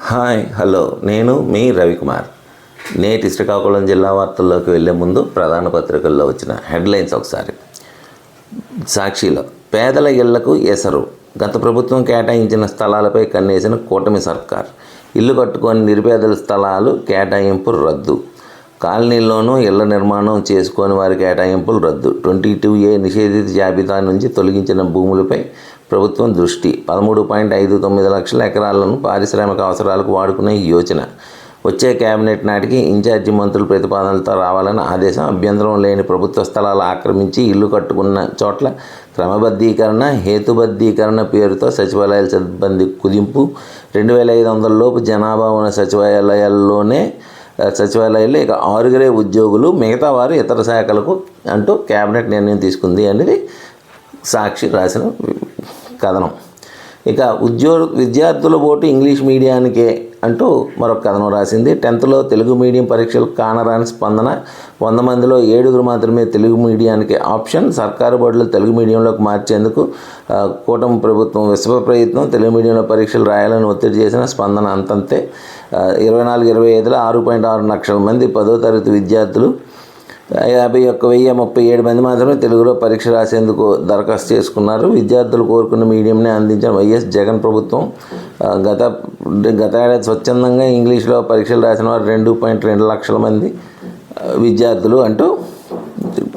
Hi hello. నేను మీ రవికుమార్. నేటి శ్రీకాకుళం జిల్లా వార్తల్లోకి వెళ్ళే ముందు ప్రధాన పత్రికల్లో వచ్చిన హెడ్లైన్స్ ఒకసారి. సాక్షిలో పేదల ఇళ్ళకు ఎసరు. గత ప్రభుత్వం కేటాయించిన స్థలాలపై కన్నేసిన కూటమి సర్కార్. ఇల్లు కట్టుకొని నిరుపేదల స్థలాలు కేటాయింపు రద్దు. కాలనీల్లోనూ ఇళ్ళ నిర్మాణం చేసుకొని వారి కేటాయింపులు రద్దు. ట్వంటీ టూ ఏ నిషేధిత జాబితా నుంచి తొలగించిన భూములపై ప్రభుత్వం దృష్టి. పదమూడు పాయింట్ ఐదు తొమ్మిది లక్షల ఎకరాలను పారిశ్రామిక అవసరాలకు వాడుకునే యోచన. వచ్చే కేబినెట్ నాటికి ఇన్ఛార్జి మంత్రులు ప్రతిపాదనలతో రావాలని ఆదేశం. అభ్యంతరం లేని ప్రభుత్వ స్థలాలు ఆక్రమించి ఇల్లు కట్టుకున్న చోట్ల క్రమబద్ధీకరణ హేతుబద్ధీకరణ పేరుతో సచివాలయాల సిబ్బంది కుదింపు. రెండు వేల ఐదు వందల లోపు జనాభా ఉన్న సచివాలయాల్లోనే సచివాలయాల్లో ఇక ఆరుగురే ఉద్యోగులు మిగతా వారు ఇతర శాఖలకు అంటూ కేబినెట్ నిర్ణయం తీసుకుంది అనేది సాక్షి రాసిన కథనం. ఇక ఉద్యోగ విద్యార్థుల ఓటు ఇంగ్లీష్ మీడియానికే అంటూ మరొక కథనం రాసింది. టెన్త్లో తెలుగు మీడియం పరీక్షలు కానరాని స్పందన వంద మందిలో ఏడుగురు మాత్రమే తెలుగు మీడియానికి ఆప్షన్. సర్కారు బడులు తెలుగు మీడియంలోకి మార్చేందుకు కూటమి ప్రభుత్వం విశ్వ ప్రయత్నం. తెలుగు మీడియంలో పరీక్షలు రాయాలని ఒత్తిడి చేసిన స్పందన అంతంతే. ఇరవై నాలుగు ఇరవై ఐదులో ఆరు పాయింట్ ఆరు లక్షల మంది పదో తరగతి విద్యార్థులు యాభై ఒక్క వెయ్యి ముప్పై ఏడు మంది మాత్రమే తెలుగులో పరీక్ష రాసేందుకు దరఖాస్తు చేసుకున్నారు. విద్యార్థులు కోరుకున్న మీడియంనే అందించిన వైఎస్ జగన్ ప్రభుత్వం గత గత ఏడాది స్వచ్ఛందంగా ఇంగ్లీష్లో పరీక్షలు రాసిన వారు రెండు పాయింట్ రెండు లక్షల మంది విద్యార్థులు అంటూ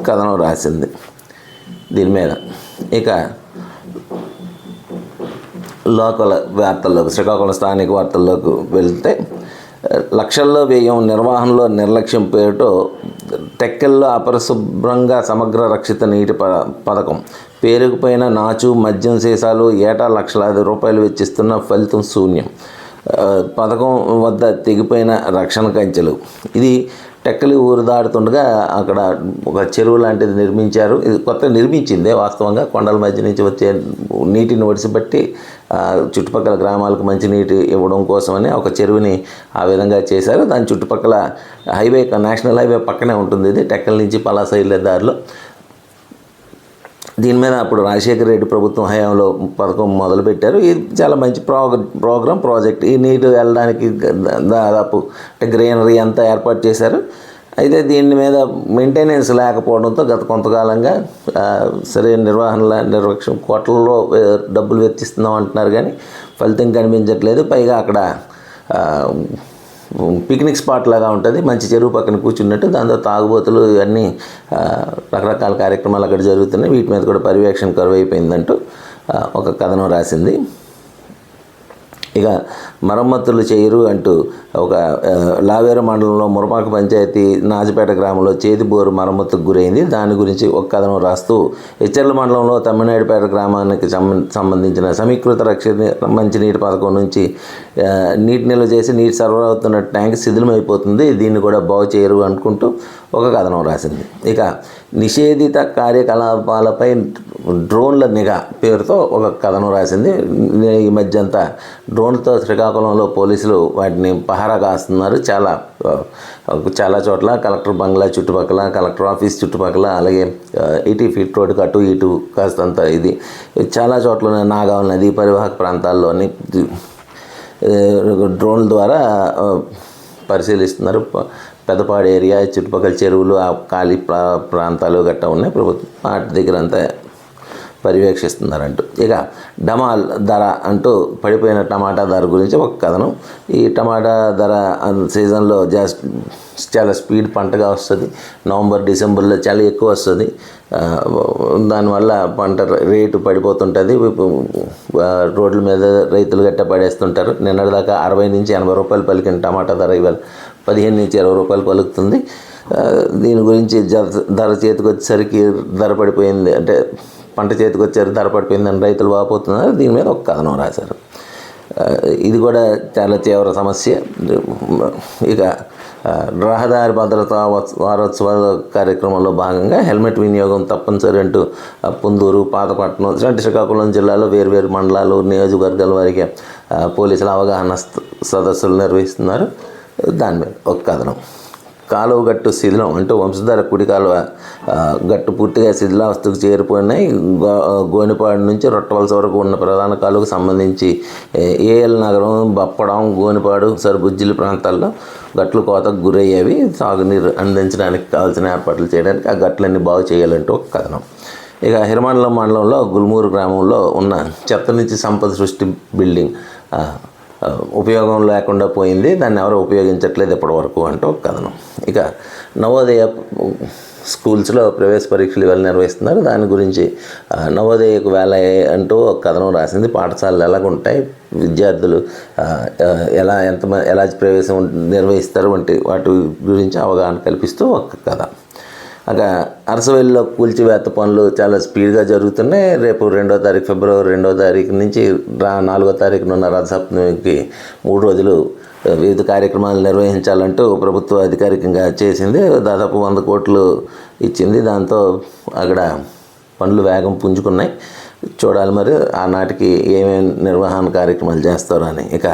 కథనం రాసింది దీని మీద. ఇక లోకల్ వార్తల్లోకి శ్రీకాకుళం స్థానిక వార్తల్లోకి వెళ్తే లక్షల్లో వ్యయం నిర్వహణలో నిర్లక్ష్యం పేరుతో టెక్కెల్లో అపరిశుభ్రంగా సమగ్ర రక్షిత నీటి ప పథకం. పేరుకుపోయిన నాచు మద్యం సీసాలు ఏటా లక్షలాది రూపాయలు వెచ్చిస్తున్న ఫలితం శూన్యం. పథకం వద్ద తెగిపోయిన రక్షణ కంచెలు. ఇది టెక్కలి ఊరు దాడుతుండగా అక్కడ ఒక చెరువు లాంటిది నిర్మించారు. ఇది కొత్త నిర్మించిందే వాస్తవంగా. కొండల మధ్య నుంచి వచ్చే నీటిని ఒడిసిబట్టి చుట్టుపక్కల గ్రామాలకు మంచి నీటి ఇవ్వడం కోసమని ఒక చెరువుని ఆ విధంగా చేశారు. దాని చుట్టుపక్కల హైవే నేషనల్ హైవే పక్కనే ఉంటుంది ఇది. టెక్కల నుంచి పలాస దారిలో. దీని మీద అప్పుడు రాజశేఖర రెడ్డి ప్రభుత్వం హయాంలో పథకం మొదలుపెట్టారు. ఇది చాలా మంచి ప్రోగ ప్రోగ్రామ్ ప్రాజెక్ట్. ఈ నీరు వెళ్ళడానికి దాదాపు అంటే గ్రీనరీ అంతా ఏర్పాటు చేశారు. అయితే దీని మీద మెయింటెనెన్స్ లేకపోవడంతో గత కొంతకాలంగా సరైన నిర్వహణ నిర్వహణ కోట్లలో డబ్బులు వెచ్చిస్తున్నాం అంటున్నారు కానీ ఫలితం కనిపించట్లేదు. పైగా అక్కడ పిక్నిక్ స్పాట్ లాగా ఉంటుంది. మంచి చెరువు పక్కన కూర్చున్నట్టు దాంతో తాగుబోతులు ఇవన్నీ రకరకాల కార్యక్రమాలు అక్కడ జరుగుతున్నాయి. వీటి మీద కూడా పర్యవేక్షణ కరువు అయిపోయిందంటూ ఒక కథనం రాసింది. ఇక మరమ్మతులు చేయరు అంటూ ఒక లావేరు మండలంలో మురపాక పంచాయతీ నాజపేట గ్రామంలో చేతి బోరు మరమ్మతుకు గురైంది. దాని గురించి ఒక కథనం రాస్తూ ఇచ్చర్ల మండలంలో తమ్మినాయుడుపేట గ్రామానికి సంబంధించిన సమీకృత రక్షణ మంచినీటి పథకం నుంచి నీటి నిల్వ చేసి నీటి సరఫరా అవుతున్న ట్యాంక్ శిథిలమైపోతుంది. దీన్ని కూడా బాగు చేయరు అనుకుంటూ ఒక కథనం రాసింది. ఇక నిషేధిత కార్యకలాపాలపై డ్రోన్ల నిఘా పేరుతో ఒక కథనం రాసింది. ఈ మధ్య అంతా డ్రోన్తో శ్రీకాకుళంలో పోలీసులు వాటిని పహారా కాస్తున్నారు. చాలా చాలా చోట్ల కలెక్టర్ బంగ్లా చుట్టుపక్కల కలెక్టర్ ఆఫీస్ చుట్టుపక్కల అలాగే ఎయిటీ ఫీట్ రోడ్కి అటు ఇటు కాస్తంత ఇది. చాలా చోట్ల నాగావ్ నదీ పరివాహక ప్రాంతాల్లోని డ్రోన్ల ద్వారా పరిశీలిస్తున్నారు. పెద్దపాడు ఏరియా చుట్టుపక్కల చెరువులు ఆ ఖాళీ ప్రా ప్రాంతాలు గట్టా ఉన్నాయి. ప్రభుత్వం వాటి దగ్గర అంతా పర్యవేక్షిస్తున్నారంటూ ఇక డమాల్ ధర అంటూ పడిపోయిన టమాటా ధర గురించి ఒక కథనం. ఈ టమాటా ధర సీజన్లో జస్ట్ చాలా స్పీడ్ పంటగా వస్తుంది. నవంబర్ డిసెంబర్లో చాలా ఎక్కువ వస్తుంది. దానివల్ల పంట రేటు పడిపోతుంటుంది. రోడ్ల మీద రైతులు గట్ట పడేస్తుంటారు. నిన్నటిదాకా అరవై నుంచి ఎనభై రూపాయలు పలికిన టమాటా ధర ఇవాళ పదిహేను నుంచి ఇరవై రూపాయలు పలుకుతుంది. దీని గురించి ధర చేతికి వచ్చేసరికి ధర పడిపోయింది. అంటే పంట చేతికి వచ్చారు ధర పడిపోయిందని రైతులు వాపోతున్నారు దీని మీద ఒక కథనం రాశారు. ఇది కూడా చాలా తీవ్ర సమస్య. ఇక రహదారి భద్రతా వారోత్సవ వారోత్సవాల కార్యక్రమంలో భాగంగా హెల్మెట్ వినియోగం తప్పనిసరి అంటూ పుందూరు పాతపట్నం ఇలాంటి శ్రీకాకుళం జిల్లాలో వేర్వేరు మండలాలు నియోజకవర్గాల వారికి పోలీసుల అవగాహన సదస్సులు నిర్వహిస్తున్నారు. దాని మీద ఒక కథనం. కాలువ గట్టు శిథిలం అంటే వంశధార కుడి కాలువ గట్టు పూర్తిగా శిథిలావస్థకు చేరిపోయినాయి. గో- గోనిపాడు నుంచి రొట్టవలస వరకు ఉన్న ప్రధాన కాలువకు సంబంధించి ఏఎల్ నగరం బప్పడం గోనిపాడు సరుబుజ్జిలి ప్రాంతాల్లో గట్లు కోతకు గురయ్యేవి సాగునీరు అందించడానికి కావాల్సిన ఏర్పాట్లు చేయడానికి ఆ గట్లన్నీ బాగు చేయాలంటూ ఒక కథనం. ఇక హిరమండలం మండలంలో గుల్మూరు గ్రామంలో ఉన్న చెత్త నుంచి సంపద సృష్టి బిల్డింగ్ ఉపయోగం లేకుండా పోయింది. దాన్ని ఎవరు ఉపయోగించట్లేదు ఇప్పటి వరకు అంటూ ఒక కథనం. ఇక నవోదయ స్కూల్స్లో ప్రవేశ పరీక్షలు ఇవాళ నిర్వహిస్తున్నారు. దాని గురించి నవోదయకు వేళ అంటూ ఒక కథనం రాసింది. పాఠశాలలు ఎలాగుంటాయి? విద్యార్థులు ఎలా ఎంత ఎలా ప్రవేశం నిర్వహిస్తారు? వంటి వాటి గురించి అవగాహన కల్పిస్తూ ఒక కథ. అక అరసవెల్లిలో కూల్చివేత పనులు చాలా స్పీడ్గా జరుగుతున్నాయి. రేపు రెండో తారీఖు ఫిబ్రవరి రెండో తారీఖు నుంచి రా నాలుగో తారీఖున ఉన్న రథసప్తమికి మూడు రోజులు వివిధ కార్యక్రమాలు నిర్వహించాలంటూ ప్రభుత్వం అధికారికంగా చేసింది. దాదాపు వంద కోట్లు ఇచ్చింది. దాంతో అక్కడ పనులు వేగం పుంజుకున్నాయి. చూడాలి మరి ఆనాటికి ఏమేమి నిర్వహణ కార్యక్రమాలు చేస్తారో అని. ఇక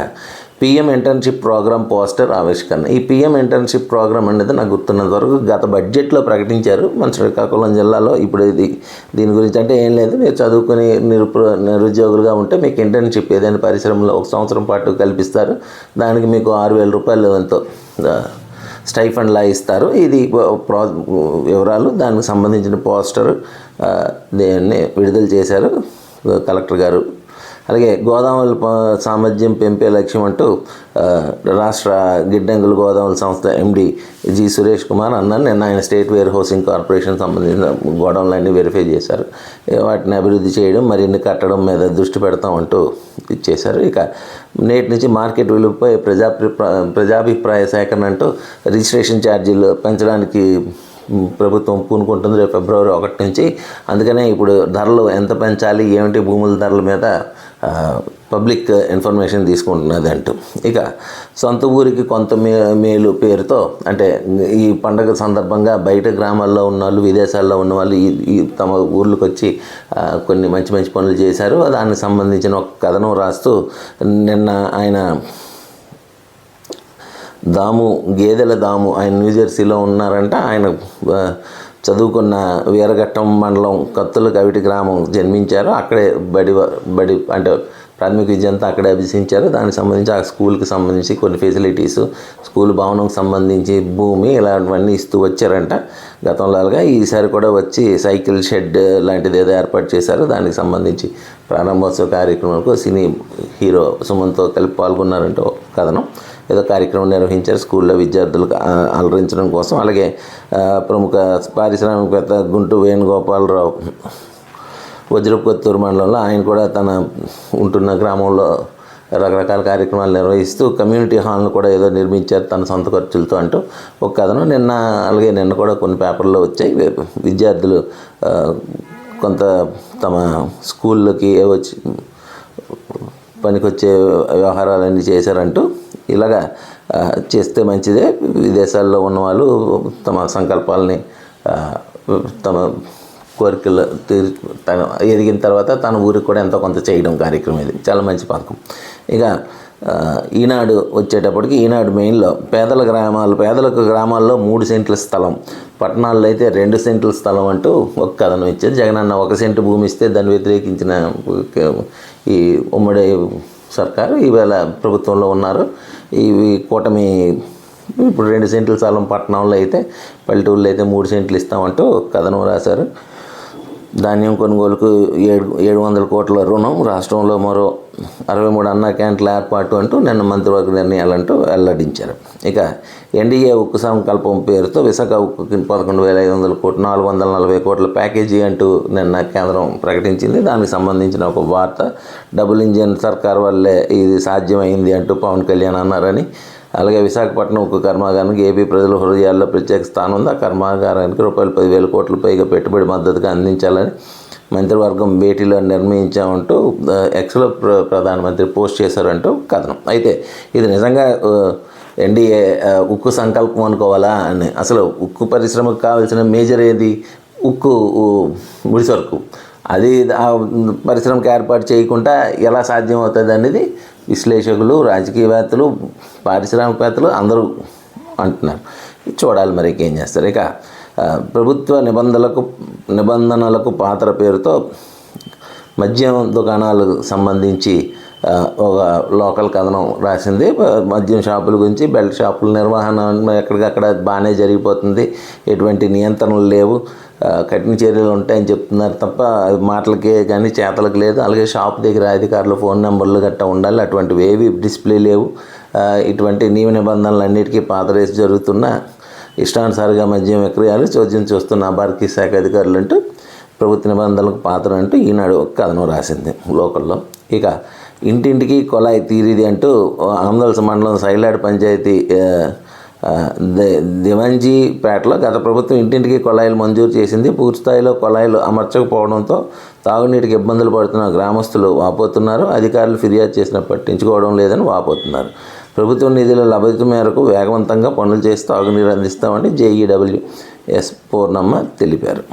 పిఎం ఇంటర్న్షిప్ ప్రోగ్రామ్ పోస్టర్ ఆవిష్కరణ. ఈ పిఎం ఇంటర్న్షిప్ ప్రోగ్రామ్ అనేది నాకు గుర్తున్నంత వరకు గత బడ్జెట్లో ప్రకటించారు. మన శ్రీకాకుళం జిల్లాలో ఇప్పుడు ఇది దీని గురించి అంటే ఏం లేదు. మీరు చదువుకుని నిరుపు నిరుద్యోగులుగా ఉంటే మీకు ఇంటర్న్షిప్ ఏదైనా పరిశ్రమలో ఒక సంవత్సరం పాటు కల్పిస్తారు. దానికి మీకు ఆరు వేల రూపాయలు ఎంతో స్టైఫండ్లా ఇస్తారు. ఇది ప్రా వివరాలు. దానికి సంబంధించిన పోస్టర్ దీన్ని విడుదల చేశారు. కలెక్టర్ గారు అలాగే గోదాముల సామర్థ్యం పెంపే లక్ష్యం అంటూ రాష్ట్ర గిడ్డంగులు గోదాముల సంస్థ ఎండి జి సురేష్ కుమార్ అన్నారు. నిన్న ఆయన స్టేట్ వేర్ హౌసింగ్ కార్పొరేషన్ సంబంధించిన గోడౌన్లన్నీ వెరిఫై చేశారు. వాటిని అభివృద్ధి చేయడం మరిన్ని కట్టడం మీద దృష్టి పెడతామంటూ ఇచ్చేశారు. ఇక నేటి నుంచి మార్కెట్ విలువపై ప్రజా ప్రజాభిప్రాయ సేకరణ అంటూ రిజిస్ట్రేషన్ ఛార్జీలు పెంచడానికి ప్రభుత్వం పూనుకుంటుంది రేపు ఫిబ్రవరి ఒకటి నుంచి. అందుకనే ఇప్పుడు ధరలు ఎంత పెంచాలి ఏమిటి భూముల ధరల మీద పబ్లిక్ ఇన్ఫర్మేషన్ తీసుకుంటున్నది అంటూ ఇక సొంత ఊరికి కొంత మే మేలు పేరుతో అంటే ఈ పండగ సందర్భంగా బయట గ్రామాల్లో ఉన్న వాళ్ళు విదేశాల్లో ఉన్న వాళ్ళు ఈ ఈ తమ ఊర్లకు వచ్చి కొన్ని మంచి మంచి పనులు చేశారు. దానికి సంబంధించిన ఒక కథనం రాస్తూ నిన్న ఆయన దాము గేదెల దాము ఆయన న్యూజెర్సీలో ఉన్నారంట. ఆయన చదువుకున్న వీరఘట్టం మండలం కత్తుల కవిటి గ్రామం జన్మించారు. అక్కడే బడి బడి అంటే ప్రాథమిక విద్యంతా అక్కడే అభ్యసించారు. దానికి సంబంధించి ఆ స్కూల్కి సంబంధించి కొన్ని ఫెసిలిటీస్ స్కూల్ భవనంకి సంబంధించి భూమి ఇలాంటివన్నీ ఇస్తూ వచ్చారంట. గతంలాగా ఈసారి కూడా వచ్చి సైకిల్ షెడ్ లాంటిది ఏదో ఏర్పాటు చేశారు. దానికి సంబంధించి ప్రారంభోత్సవ కార్యక్రమాలకు సినీ హీరో సుమన్తో కలిపి పాల్గొన్నారంటే కథనం. ఏదో కార్యక్రమం నిర్వహించారు. స్కూల్లో విద్యార్థులకు అలరించడం కోసం. అలాగే ప్రముఖ పారిశ్రామికవేత్త గుంటూ వేణుగోపాలరావు వజ్రపుకొత్తూరు మండలంలో ఆయన కూడా తన ఉంటున్న గ్రామంలో రకరకాల కార్యక్రమాలు నిర్వహిస్తూ కమ్యూనిటీ హాల్ను కూడా ఏదో నిర్మించారు తన సొంత ఖర్చులతో అంటూ ఒక కథను నిన్న అలాగే నిన్న కూడా కొన్ని పేపర్లో వచ్చాయి. విద్యార్థులు కొంత తమ స్కూళ్ళకి వచ్చి పనికొచ్చే వ్యవహారాలన్నీ చేశారంటూ ఇలాగా చేస్తే మంచిదే. విదేశాల్లో ఉన్నవాళ్ళు తమ సంకల్పాలని తమ కోరికలు తీర్ తన ఎదిగిన తర్వాత తన ఊరికి కూడా ఎంతో కొంత చేయడం కార్యక్రమం ఇది. చాలా మంచి పథకం. ఇక ఈనాడు వచ్చేటప్పటికి ఈనాడు మెయిన్లో పేదల గ్రామాలు పేదలకు గ్రామాల్లో మూడు సెంట్ల స్థలం పట్టణాల్లో అయితే రెండు సెంట్ల స్థలం అంటూ ఒక కథనం ఇచ్చారు. జగనన్న ఒక సెంటు భూమి ఇస్తే దాన్ని వ్యతిరేకించిన ఈ ఉమ్మడి సర్కారు ఈవేళ ప్రభుత్వంలో ఉన్నారు. ఇవి కూటమి ఇప్పుడు రెండు సెంట్ల స్థలం పట్టణంలో అయితే పల్లెటూరులో అయితే మూడు సెంట్లు ఇస్తామంటూ కథనం రాశారు. ధాన్యం కొనుగోలుకు ఏడు ఏడు వందల కోట్ల రుణం రాష్ట్రంలో మరో అరవై మూడు అన్న క్యాంట్ల ఏర్పాటు అంటూ నిన్న మంత్రివర్గ నిర్ణయాలంటూ వెల్లడించారు. ఇక ఎన్డీఏ ఉక్కు సంకల్పం పేరుతో విశాఖ ఉక్కుకి పదకొండు వేల ఐదు వందల కోట్లు నాలుగు వందల నలభై కోట్ల ప్యాకేజీ అంటూ నిన్న కేంద్రం ప్రకటించింది. దానికి సంబంధించిన ఒక వార్త డబుల్ ఇంజిన్ సర్కార్ వల్లే ఇది సాధ్యమైంది అంటూ పవన్ కళ్యాణ్ అన్నారని అలాగే విశాఖపట్నం ఉక్కు కర్మాగారానికి ఏపీ ప్రజల హృదయాల్లో ప్రత్యేక స్థానం ఉంది. ఆ కర్మాగారానికి రూపాయలు పదివేల కోట్ల పైగా పెట్టుబడి మద్దతుగా అందించాలని మంత్రివర్గం భేటీలో నిర్ణయించామంటూ ఎక్స్లో ప్ర ప్రధానమంత్రి పోస్ట్ చేశారంటూ కథనం. అయితే ఇది నిజంగా ఎన్డీఏ ఉక్కు సంకల్పం అనుకోవాలా అని? అసలు ఉక్కు పరిశ్రమకు కావాల్సిన మేజర్ ఏది? ఉక్కు ముడిసరుకు. అది ఆ పరిశ్రమకు ఏర్పాటు చేయకుండా ఎలా సాధ్యం అవుతుంది అనేది విశ్లేషకులు రాజకీయవేత్తలు పారిశ్రామికవేత్తలు అందరూ అంటున్నారు. చూడాలి మరి ఏం చేస్తారు. ఇక ప్రభుత్వ నిబంధనలకు నిబంధనలకు పాత్ర పేరుతో మద్యం దుకాణాలకు సంబంధించి ఒక లోకల్ కథనం రాసింది. మద్యం షాపుల గురించి బెల్ట్ షాపుల నిర్వహణ ఎక్కడికక్కడ బాగానే జరిగిపోతుంది. ఎటువంటి నియంత్రణలు లేవు. కఠిన చర్యలు ఉంటాయని చెప్తున్నారు తప్ప మాటలకే కానీ చేతలకు లేదు. అలాగే షాప్ దగ్గర అధికారులు ఫోన్ నెంబర్లు గట్టా ఉండాలి. అటువంటివి ఏవి డిస్ప్లే లేవు. ఇటువంటి నియమ నిబంధనలు అన్నిటికీ పాతరేసి జరుగుతున్న ఇష్టానుసారిగా మద్యం విక్రయాలు చోద్యం చూస్తున్న అబార్కీ శాఖ అధికారులు అంటూ ప్రభుత్వ నిబంధనలకు పాత్ర అంటూ ఈనాడు ఒక కథనం రాసింది లోకల్లో. ఇక ఇంటింటికి కొలాయి తీరిది అంటూ ఆంధ్రవలస మండలం సైలాడ్ పంచాయతీ దివంజీపేటలో గత ప్రభుత్వం ఇంటింటికి కొళాయిలు మంజూరు చేసింది. పూర్తిస్థాయిలో కొళాయిలు అమర్చకపోవడంతో తాగునీటికి ఇబ్బందులు పడుతున్న గ్రామస్తులు వాపోతున్నారు. అధికారులు ఫిర్యాదు చేసిన పట్టించుకోవడం లేదని వాపోతున్నారు. ప్రభుత్వ నిధుల లభ్యత మేరకు వేగవంతంగా పనులు చేసి తాగునీరు అందిస్తామని జేఈడబ్ల్యూ ఎస్ పూర్ణమ్మ తెలిపారు.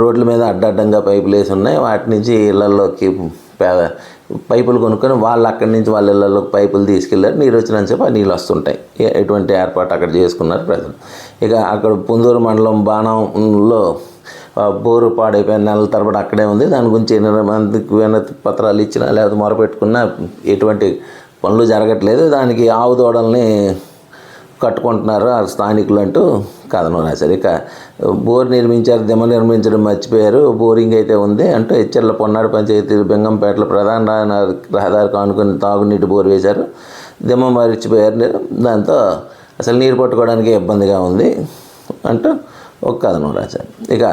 రోడ్ల మీద అడ్డడ్డంగా పైపులు వేసి ఉన్నాయి. వాటి నుంచి ఇళ్ళలోకి పైపులు కొనుక్కొని వాళ్ళు అక్కడి నుంచి వాళ్ళ ఇళ్ళలోకి పైపులు తీసుకెళ్ళారు నీరు వచ్చినంతసేపు ఆ నీళ్ళు వస్తుంటాయి. ఎటువంటి ఏర్పాటు అక్కడ చేసుకున్నారు ప్రజలు. ఇక అక్కడ పుందూరు మండలం బాణంలో బోరు పాడైపోయిన నెలల తరబడి అక్కడే ఉంది. దాని గురించి ఎన్ని మందికి వినతి పత్రాలు ఇచ్చినా లేకపోతే మొరపెట్టుకున్నా ఎటువంటి పనులు జరగట్లేదు. దానికి ఆవు దూడల్ని కట్టుకుంటున్నారు ఆ స్థానికులు అంటూ కథనం రాశారు ఇక బోర్ నిర్మించారు దిమ్మ నిర్మించడం మర్చిపోయారు బోరింగ్ అయితే ఉంది అంటూ హెచ్చర్ల పొన్నాడు పంచాయతీ బెంగంపేటలో ప్రధాన రహదారి- రహదారికి ఆనుకుని తాగునీటి బోర్ వేశారు. దిమ్మ మర్చిపోయారు. దాంతో అసలు నీరు పట్టుకోవడానికి ఇబ్బందిగా ఉంది అంటూ ఒక కథనం రాశారు. ఇక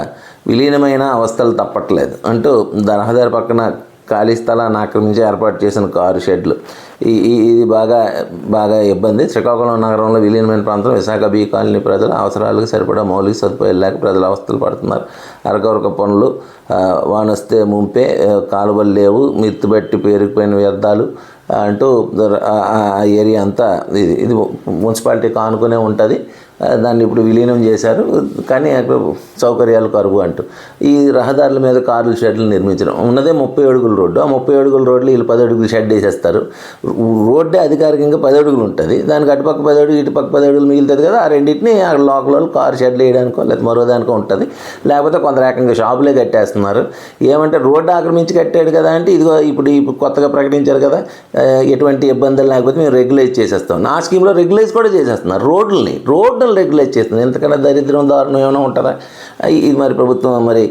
విలీనమైన అవస్థలు తప్పట్లేదు అంటూ రహదారి పక్కన ఖాళీ స్థలాన్ని ఆక్రమించి ఏర్పాటు చేసిన కారు షెడ్లు. ఈ ఇది బాగా బాగా ఇబ్బంది. శ్రీకాకుళం నగరంలో విలీనమైన ప్రాంతం. విశాఖ బీ కాలనీ ప్రజలు అవసరాలకు సరిపడా మౌలిక సదుపాయాలు లేక ప్రజలు అవస్థలు పడుతున్నారు. అరకొరక పనులు వానొస్తే ముంపే కాలువలు లేవు. మిత్తుబట్టి పేరుకుపోయిన వ్యర్థాలు అంటూ ఆ ఏరియా అంతా ఇది ఇది మున్సిపాలిటీకి ఆనుకునే ఉంటుంది. దాన్ని ఇప్పుడు విలీనం చేశారు. కానీ అక్కడ సౌకర్యాలు కరువు అంటూ. ఈ రహదారుల మీద కార్లు షెడ్లు నిర్మించడం. ఉన్నదే ముప్పై అడుగుల రోడ్డు. ఆ ముప్పై అడుగుల రోడ్లు వీళ్ళు పది అడుగులు షెడ్ వేసేస్తారు. రోడ్డే అధికారికంగా పది అడుగులు ఉంటుంది. దానికి అటుపక్క పది అడుగులు ఇటుపక్క పది అడుగులు మిగులుతుంది కదా. ఆ రెండింటిని ఆ లోకల్ వాళ్ళు కారు షెడ్లు వేయడానికో లేదా మరో దానికో ఉంటుంది. లేకపోతే కొంత రకంగా షాపులే కట్టేస్తున్నారు. ఏమంటే రోడ్డు ఆక్రమించి కట్టాడు కదా అంటే ఇదిగో ఇప్పుడు ఇప్పుడు కొత్తగా ప్రకటించారు కదా ఎటువంటి ఇబ్బందులు లేకపోతే మేము రెగ్యులైజ్ చేసేస్తాం. నా స్కీమ్లో రెగ్యులైజ్ కూడా చేసేస్తున్నారు. రోడ్లని రోడ్లను రెగ్యులేట్ చేస్తుంది. ఎంతకన్నా దరిద్రం దారుణం ఏమైనా ఉంటుందా? ఇది మరి ప్రభుత్వం మరి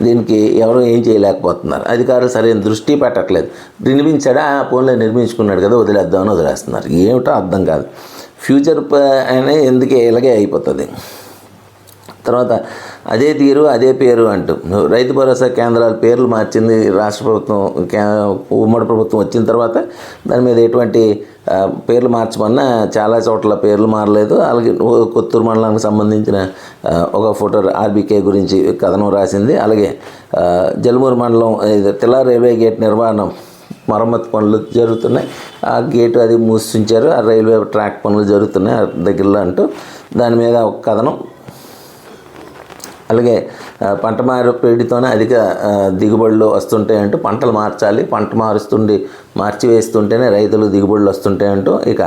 దీనికి ఎవరు ఏం చేయలేకపోతున్నారు. అధికారులు సరైన దృష్టి పెట్టట్లేదు. నిర్మించాడా? ఆ ఫోన్లో నిర్మించుకున్నాడు కదా వదిలేద్దామని వదిలేస్తున్నారు. ఏమిటో అర్థం కాదు. ఫ్యూచర్ అనే ఎందుకే ఇలాగే అయిపోతుంది. తర్వాత అదే తీరు అదే పేరు అంటూ. రైతు భరోసా కేంద్రాల పేర్లు మార్చింది రాష్ట్ర ప్రభుత్వం కే ఉమ్మడి ప్రభుత్వం వచ్చిన తర్వాత దాని మీద ఎటువంటి పేర్లు మార్చమన్నా చాలా చోట్ల పేర్లు మారలేదు. అలాగే కొత్తూరు మండలానికి సంబంధించిన ఒక ఫోటో ఆర్బీకే గురించి కథనం రాసింది. అలాగే జలుమూరు మండలం ఇది రైల్వే గేట్ నిర్మాణం మరమ్మతు పనులు జరుగుతున్నాయి. ఆ గేటు అది మూసించారు ఆ రైల్వే ట్రాక్ పనులు జరుగుతున్నాయి ఆ దగ్గరలో అంటూ. దాని మీద ఒక కథనం అలాగే పంట మార్పిడితోనే అధిక దిగుబడులు వస్తుంటాయి అంటూ పంటలు మార్చాలి. పంట మారుస్తుండి మార్చి వేస్తుంటేనే రైతులు దిగుబడులు వస్తుంటాయి అంటూ ఇక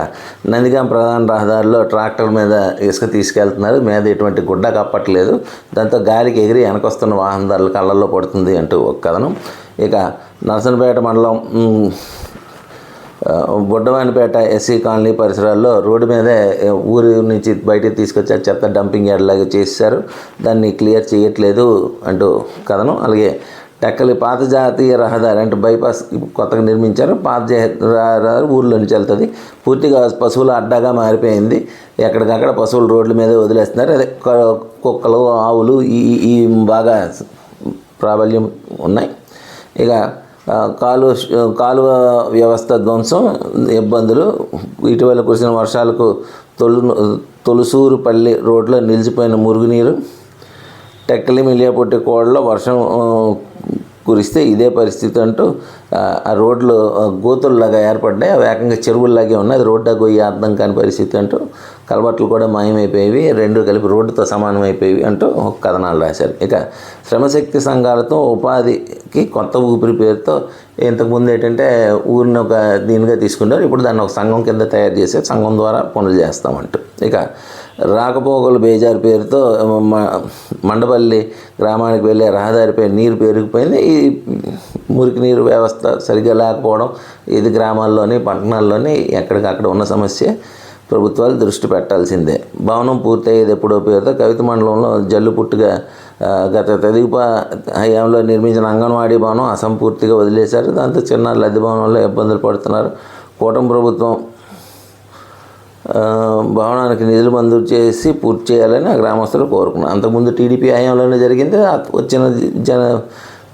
నందిగాం ప్రధాన రహదారిలో ట్రాక్టర్ మీద ఇసుక తీసుకెళ్తున్నారు. మీద ఎటువంటి గుడ్డ కప్పట్లేదు. దాంతో గాలికి ఎగిరి వెనకొస్తున్న వాహనదారుల కళ్ళల్లో పడుతుంది అంటూ ఒక కథనం. ఇక నరసనపేట మండలం బుడ్డవానిపేట ఎస్సీ కాలనీ పరిసరాల్లో రోడ్డు మీదే ఊరి నుంచి బయటికి తీసుకొచ్చి చెత్త డంపింగ్ యార్డ్ లాగా చేశారు దాన్ని క్లియర్ చేయట్లేదు అంటూ కథనం. అలాగే టెక్కలి పాత జాతీయ రహదారి అంటే బైపాస్ కొత్తగా నిర్మించారు. పాత రహదారి ఊర్లో నుంచి వెళ్తుంది. పూర్తిగా పశువుల అడ్డాగా మారిపోయింది. ఎక్కడికక్కడ పశువులు రోడ్ల మీద వదిలేస్తున్నారు. అదే కుక్కలు ఆవులు ఈ ఈ- బాగా ప్రాబల్యం ఉన్నాయి. ఇక కాలు కాలువ వ్యవస్థ ధ్వంసం ఇబ్బందులు ఇటీవల కురిసిన వర్షాలకు తొలు తొలుసూరుపల్లి రోడ్లో నిలిచిపోయిన మురుగునీరు టెక్కలి మిలియాపొట్టి కోడలో వర్షం కురిస్తే ఇదే పరిస్థితి అంటూ ఆ, రోడ్లు గోతుల్లాగా ఏర్పడ్డాయి. అవి ఏకంగా చెరువుల్లాగే ఉన్నాయి. అది రోడ్డు గొయ్యి అర్థం కాని పరిస్థితి అంటూ కలబట్లు కూడా మాయమైపోయేవి రెండు కలిపి రోడ్డుతో సమానమైపోయేవి అంటూ ఒక కథనాలు రాశారు. ఇక శ్రమశక్తి సంఘాలతో ఉపాధికి కొత్త ఊపిరి పేరుతో ఇంతకుముందు ఏంటంటే ఊరిని ఒక దీనిగా తీసుకున్నారు ఇప్పుడు దాన్ని ఒక సంఘం కింద తయారు చేసి సంఘం ద్వారా పనులు చేస్తామంటూ. ఇక రాకపోకలు బేజారు పేరుతో మ- మండపల్లి గ్రామానికి వెళ్ళే రహదారిపై నీరు పెరిగిపోయింది ఈ మురికి నీరు వ్యవస్థ సరిగ్గా లేకపోవడం ఇది గ్రామాల్లోని పట్టణాల్లోని ఎక్కడికక్కడ ఉన్న సమస్య. ప్రభుత్వాలు దృష్టి పెట్టాల్సిందే. భవనం పూర్తయ్యేది ఎప్పుడో పేరుతో కవిత మండలంలో జల్లు పుట్టుగా గత తెదిపా హయాంలో నిర్మించిన అంగన్వాడీ భవనం అసంపూర్తిగా వదిలేశారు. దాంతో చిన్న లద్దె భవనంలో ఇబ్బందులు పడుతున్నారు. కూటమి ప్రభుత్వం భవనానికి నిధులు మంజూరు చేసి పూర్తి చేయాలని ఆ గ్రామస్తులు కోరుకున్నారు. అంతకుముందు టీడీపీ హయాంలోనే జరిగింది. వచ్చిన జన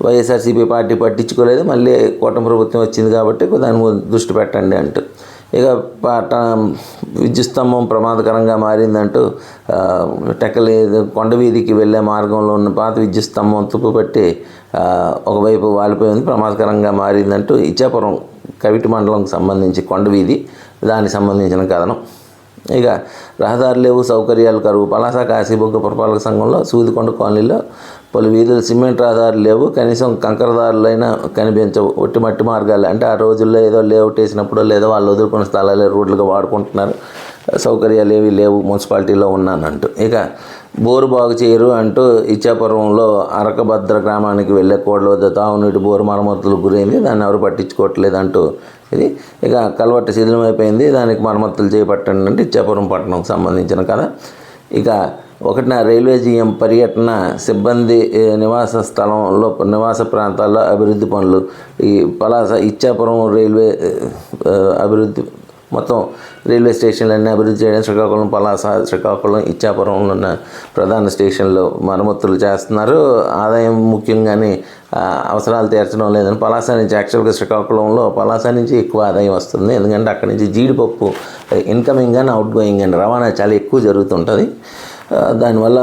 వైఎస్ఆర్సీపీ పార్టీ పట్టించుకోలేదు. మళ్ళీ కూటమి ప్రభుత్వం వచ్చింది కాబట్టి దాని దృష్టి పెట్టండి అంటూ ఇక విద్యుత్ స్తంభం ప్రమాదకరంగా మారిందంటూ ఆ, టెక్కలి కొండ వీధికి వెళ్ళే మార్గంలో ఉన్న పాత విద్యుత్ స్తంభం తుప్పుపట్టి ఒకవైపు వాలిపోయింది ప్రమాదకరంగా మారిందంటూ ఇచ్చాపురం కవిటి మండలంకి సంబంధించి కొండ వీధి దానికి సంబంధించిన కథనం. ఇక రహదారులు లేవు సౌకర్యాలు కరువు. పలాస కాశీబొగ్గ పురపాలక సంఘంలో సూదికొండ కాలనీలో పలు వీధులు సిమెంట్ రహదారులు లేవు కనీసం కంకరదారులైనా కనిపించవు. ఒట్టి మట్టి మార్గాలు. అంటే ఆ రోజుల్లో ఏదో లేఅవుట్ వేసినప్పుడు లేదో వాళ్ళు వదులుకున్న స్థలాలే రోడ్లుగా వాడుకుంటున్నారు. సౌకర్యాలు ఏవి లేవు మున్సిపాలిటీలో ఉన్నానంటూ. ఇక బోరు బాగు చేయరు అంటూ ఇచ్చాపురంలో అరకభద్ర గ్రామానికి వెళ్ళే కోడల వద్ద తాగునీటి బోరు మరమ్మతులు గురైంది. దాన్ని ఎవరు పట్టించుకోవట్లేదు అంటూ ఇది. ఇక కలవట్ట శిథిలమైపోయింది. దానికి మరమ్మతులు చేపట్టండి అంటే ఇచ్చాపురం పట్టణంకి సంబంధించిన కథ. ఇక ఒకటిన రైల్వే జీఎం పర్యటన సిబ్బంది నివాస స్థలంలో నివాస ప్రాంతాల్లో అభివృద్ధి పనులు. ఈ పలాస ఇచ్చాపురం రైల్వే అభివృద్ధి మొత్తం రైల్వే స్టేషన్లన్నీ అభివృద్ధి చేయడం శ్రీకాకుళం పలాస శ్రీకాకుళం ఇచ్చాపురంలో ఉన్న ప్రధాన స్టేషన్లో మరమ్మతులు చేస్తున్నారు. ఆదాయం ముఖ్యంగానే అవసరాలు తీర్చడం లేదని పలాస నుంచి యాక్చువల్గా శ్రీకాకుళంలో పలాస నుంచి ఎక్కువ ఆదాయం వస్తుంది. ఎందుకంటే అక్కడి నుంచి జీడిపప్పు ఇన్కమింగ్ కానీ అవుట్ గోయింగ్ కానీ రవాణా చాలా ఎక్కువ జరుగుతుంటుంది. దానివల్ల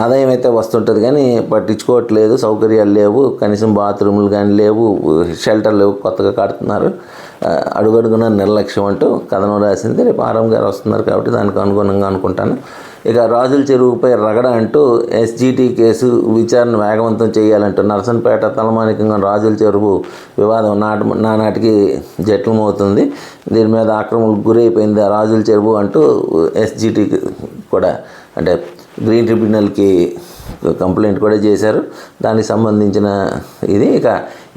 ఆదాయం అయితే వస్తుంటుంది కానీ పట్టించుకోవట్లేదు సౌకర్యాలు లేవు కనీసం బాత్రూములు కానీ లేవు షెల్టర్ లేవు కొత్తగా కడుతున్నారు. అడుగడుగున నిర్లక్ష్యం అంటూ కథనం రాసింది. రేపు ఆరం గారు వస్తున్నారు కాబట్టి దానికి అనుగుణంగా అనుకుంటాను. ఇక రాజుల చెరువుపై రగడ అంటూ ఎస్జీటీ కేసు విచారణ వేగవంతం చేయాలంటూ నరసన్పేట తలమానికంగా రాజుల చెరువు వివాదం నాటి నానాటికి జట్లమవుతుంది. దీని మీద ఆక్రమణకు గురైపోయింది ఆ రాజుల చెరువు అంటూ ఎస్జీటీ కూడా అంటే గ్రీన్ ట్రిబ్యునల్కి కంప్లైంట్ కూడా చేశారు. దానికి సంబంధించిన ఇది ఇక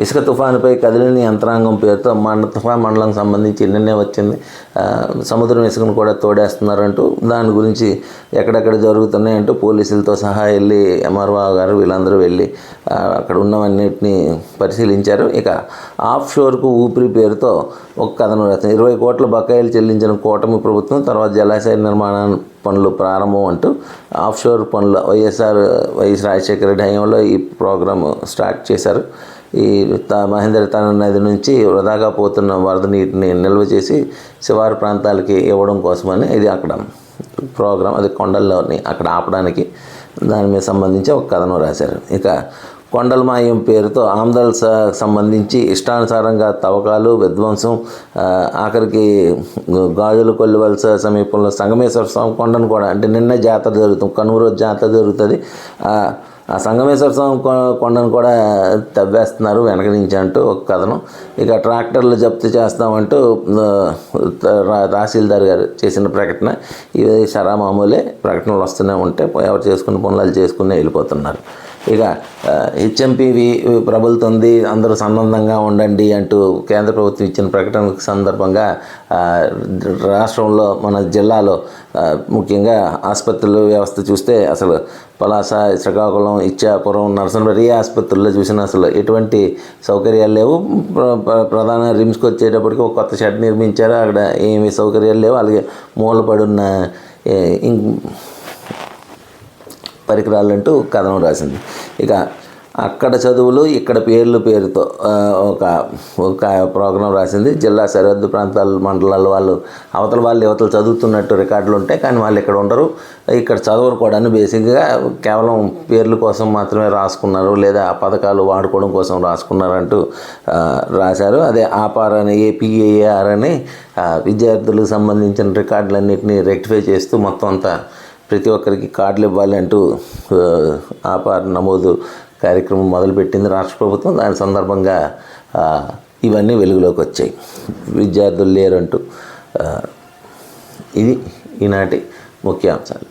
ఇసుక తుఫానుపై కదిలిన యంత్రాంగం పేరుతో మండ తుఫాన్ మండలం సంబంధించి నిన్నే వచ్చింది. సముద్రం ఇసుకను కూడా తోడేస్తున్నారంటూ దాని గురించి ఎక్కడెక్కడ జరుగుతున్నాయంటూ పోలీసులతో సహా వెళ్ళి ఎంఆర్ఓ గారు వీళ్ళందరూ వెళ్ళి అక్కడ ఉన్నవన్నిటిని పరిశీలించారు. ఇక ఆఫ్ షోర్కు ఊపిరి పేరుతో ఒక కథను రాసింది ఇరవై కోట్ల బకాయిలు చెల్లించిన కూటమి ప్రభుత్వం తర్వాత జలాశయ నిర్మాణ పనులు ప్రారంభం అంటూ ఆఫ్ షోర్ పనులు వైఎస్ఆర్ వైఎస్ రాజశేఖర రెడ్డి హయాంలో ఈ ప్రోగ్రామ్ స్టార్ట్ చేశారు. ఈ త మహేంద్ర తాన నది నుంచి వృధాగా పోతున్న వరద నీటిని నిల్వ చేసి శివారు ప్రాంతాలకి ఇవ్వడం కోసమని ఇది అక్కడ ప్రోగ్రాం. అది కొండల్లోని అక్కడ ఆపడానికి దాని మీద సంబంధించి ఒక కథను రాశారు. ఇక కొండల మాయం పేరుతో ఆమ్దల్ స సంబంధించి ఇష్టానుసారంగా తవ్వకాలు విధ్వంసం ఆఖరికి గాజుల కొల్లివలస సమీపంలో సంగమేశ్వర స్వామి కొండను కూడా అంటే నిన్న జాతర జరుగుతుంది కనుమూరు రోజు జాతర జరుగుతుంది. ఆ, సంగమేశ్వర స్వామి కొ- కొండను కూడా తవ్వేస్తున్నారు వెనక నుంచి అంటూ ఒక కథనం. ఇక ట్రాక్టర్లు జప్తు చేస్తామంటూ రా- తహసీల్దార్ గారు చేసిన ప్రకటన. ఇవి సరా మామూలే ప్రకటనలు వస్తూనే ఉంటే ఎవరు చేసుకున్న పనులు చేసుకునే వెళ్ళిపోతున్నారు. ఇక హెచ్ఎంపీవి ప్రబలుతుంది అందరూ సన్నద్ధంగా ఉండండి అంటూ కేంద్ర ప్రభుత్వం ఇచ్చిన ప్రకటన సందర్భంగా రాష్ట్రంలో మన జిల్లాలో ముఖ్యంగా ఆసుపత్రుల వ్యవస్థ చూస్తే అసలు పలాస శ్రీకాకుళం ఇచ్చాపురం నరసింహరి ఆసుపత్రుల్లో చూసినా అసలు ఎటువంటి సౌకర్యాలు లేవు. ప్ర- ప్ర- ప్రధాన రిమ్స్కి వచ్చేటప్పటికి ఒక కొత్త షెడ్ నిర్మించారు. అక్కడ ఏమి సౌకర్యాలు లేవు. అలాగే మూలపడున్న ఇం- పరికరాలంటూ కథనం రాసింది. ఇక అక్కడ చదువులు ఇక్కడ పేర్లు పేరుతో ఒక ఒక ప్రోగ్రాం రాసింది. జిల్లా సరిహద్దు ప్రాంతాల మండలాల వాళ్ళు అవతల వాళ్ళు యువతలు చదువుతున్నట్టు రికార్డులు ఉంటాయి కానీ వాళ్ళు ఇక్కడ ఉండరు. ఇక్కడ చదవరు కూడా బేసిక్గా కేవలం పేర్ల కోసం మాత్రమే రాసుకున్నారు లేదా ఆ పథకాలు వాడుకోవడం కోసం రాసుకున్నారంటూ రాశారు. అదే ఆపార్ అని ఏపీఏఆర్ అని విద్యార్థులకు సంబంధించిన రికార్డులన్నింటినీ రెక్టిఫై చేస్తూ మొత్తం అంతా ప్రతి ఒక్కరికి కార్డులు ఇవ్వాలి అంటూ ఆ, ఆపార్ నమోదు కార్యక్రమం మొదలుపెట్టింది రాష్ట్ర ప్రభుత్వం. దాని సందర్భంగా ఇవన్నీ వెలుగులోకి వచ్చాయి. విద్యార్థులు లేరంటూ ఇది ఈనాటి ముఖ్యాంశాలు.